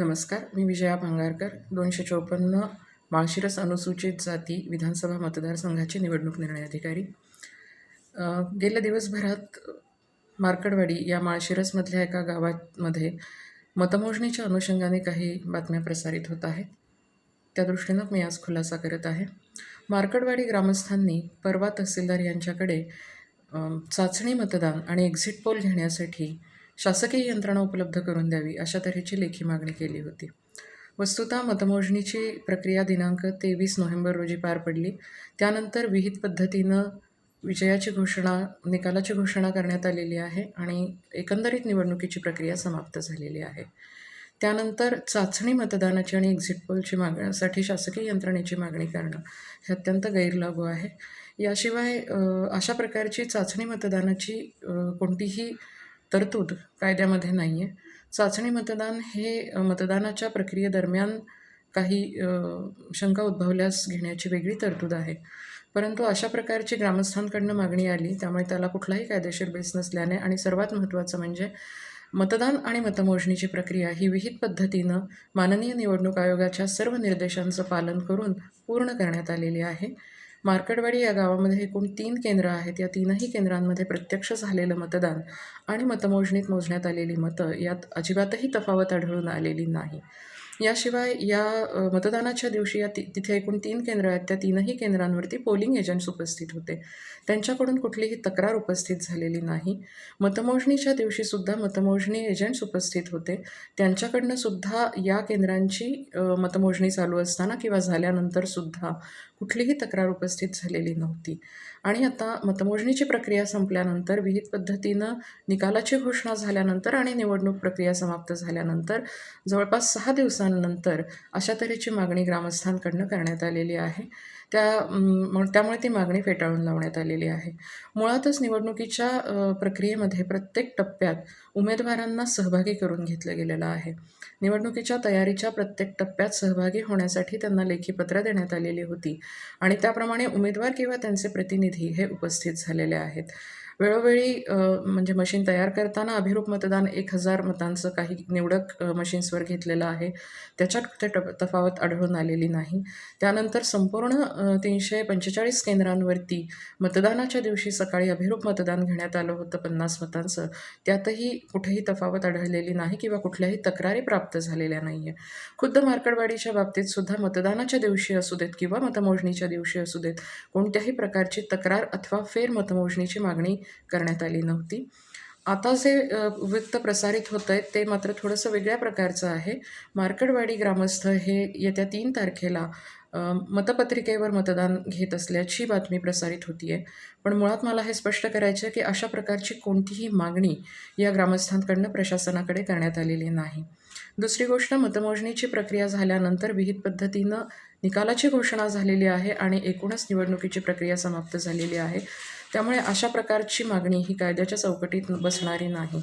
नमस्कार मी विजया भांगारकर. दोनशे चौपन्न माळशिरस अनुसूचित जाती विधानसभा मतदारसंघाचे निवडणूक निर्णय अधिकारी. गेल्या दिवसभरात मार्कडवाडी या माळशिरसमधल्या एका गावामध्ये मतमोजणीच्या अनुषंगाने काही बातम्या प्रसारित होत आहेत. त्या दृष्टीनं मी आज खुलासा करत आहे. मार्कडवाडी ग्रामस्थांनी परवा तहसीलदार यांच्याकडे चाचणी मतदान आणि एक्झिट पोल घेण्यासाठी शासकीय यंत्रणा उपलब्ध करून द्यावी अशा तऱ्हेची लेखी मागणी केली होती. वस्तुतः मतमोजणीची प्रक्रिया दिनांक तेवीस नोव्हेंबर रोजी पार पडली. त्यानंतर विहित पद्धतीनं विजयाची घोषणा निकालाची घोषणा करण्यात आलेली आहे आणि एकंदरीत निवडणुकीची प्रक्रिया समाप्त झालेली आहे. त्यानंतर चाचणी मतदानाची आणि एक्झिट पोलची मागण्यासाठी शासकीय यंत्रणेची मागणी करणं हे अत्यंत गैरलागू आहे. याशिवाय अशा प्रकारची चाचणी मतदानाची कोणतीही तरतूद कायद्यामध्ये नाही आहे चाचणी मतदान हे मतदानाच्या प्रक्रियेदरम्यान काही शंका उद्भवल्यास घेण्याची वेगळी तरतूद आहे. परंतु अशा प्रकारची ग्रामस्थांकडनं मागणी आली त्यामुळे त्याला कुठलाही कायदेशीर बेस नसल्याने आणि सर्वात महत्त्वाचं म्हणजे मतदान आणि मतमोजणीची प्रक्रिया ही विहित पद्धतीनं माननीय निवडणूक आयोगाच्या सर्व निर्देशांचं पालन करून पूर्ण करण्यात आलेली आहे. मार्केटवाडी या गावामध्ये एकूण तीन केंद्र आहेत. या तीनही केंद्रांमध्ये प्रत्यक्ष झालेलं मतदान आणि मतमोजणीत मोजण्यात आलेली मतं यात अजिबातही तफावत आढळून आलेली नाही. याशिवाय या मतदानाच्या दिवशी या ति तिथे एकूण तीन केंद्र आहेत. त्या तीनही केंद्रांवरती पोलिंग एजंट्स उपस्थित होते. त्यांच्याकडून कुठलीही तक्रार उपस्थित झालेली नाही. मतमोजणीच्या दिवशीसुद्धा मतमोजणी एजंट्स उपस्थित होते. त्यांच्याकडनं सुद्धा या केंद्रांची मतमोजणी चालू असताना किंवा झाल्यानंतरसुद्धा कुठलीही तक्रार उपस्थित झालेली नव्हती. आणि आता मतमोजणीची प्रक्रिया संपल्यानंतर विहित पद्धतीनं निकालाची घोषणा झाल्यानंतर आणि निवडणूक प्रक्रिया समाप्त झाल्यानंतर जवळपास सहा दिवसांनंतर अशा तऱ्हेची मागणी ग्रामस्थांकडनं करण्यात आलेली आहे. त्या मग त्यामुळे ती मागणी फेटाळून लावण्यात आलेली आहे. मुळातच निवडणुकीच्या प्रक्रियेमध्ये प्रत्येक टप्प्यात उमेदवारांना सहभागी करून घेतलं गेलेलं आहे. निवडणुकीच्या तयारीच्या प्रत्येक टप्प्यात सहभागी होण्यासाठी त्यांना लेखी पत्र देण्यात आलेली होती. आणि त्याप्रमाणे उमेदवार किंवा त्यांचे प्रतिनिधी हे उपस्थित झालेले आहेत. वेळोवेळी म्हणजे मशीन तयार करताना अभिरूप मतदान एक हजार मतांचं काही निवडक मशीन्सवर घेतलेलं आहे. त्याच्यात ते टप तफावत आढळून आलेली नाही. त्यानंतर संपूर्ण तीनशे पंचेचाळीस केंद्रांवरती मतदानाच्या दिवशी सकाळी अभिरूप मतदान घेण्यात आलं होतं पन्नास मतांचं. त्यातही कुठेही तफावत आढळलेली नाही किंवा कुठल्याही तक्रारी प्राप्त झालेल्या नाही आहे खुद्द मार्कडवाडीच्या बाबतीत सुद्धा मतदानाच्या दिवशी असू देत किंवा मतमोजणीच्या दिवशी असू देत कोणत्याही प्रकारची तक्रार अथवा फेर मतमोजणीची मागणी करण्यात आली नव्हती. आता जे वृत्त प्रसारित होत आहे ते मात्र थोडंसं वेगळ्या प्रकारचं आहे. मार्कडवाडी ग्रामस्थ हे येत्या तीन तारखेला मतपत्रिकेवर मतदान घेत असल्याची बातमी प्रसारित होती आहे पण मुळात मला हे स्पष्ट करायचं आहे की अशा प्रकारची कोणतीही मागणी या ग्रामस्थांकडनं प्रशासनाकडे करण्यात आलेली नाही. दुसरी गोष्ट मतमोजणीची प्रक्रिया झाल्यानंतर विहित पद्धतीनं निकालाची घोषणा झालेली आहे आणि एकूणच निवडणुकीची प्रक्रिया समाप्त झालेली आहे. त्यामुळे अशा प्रकारची मागणी ही कायद्याच्या चौकटीत बसणारी नाही.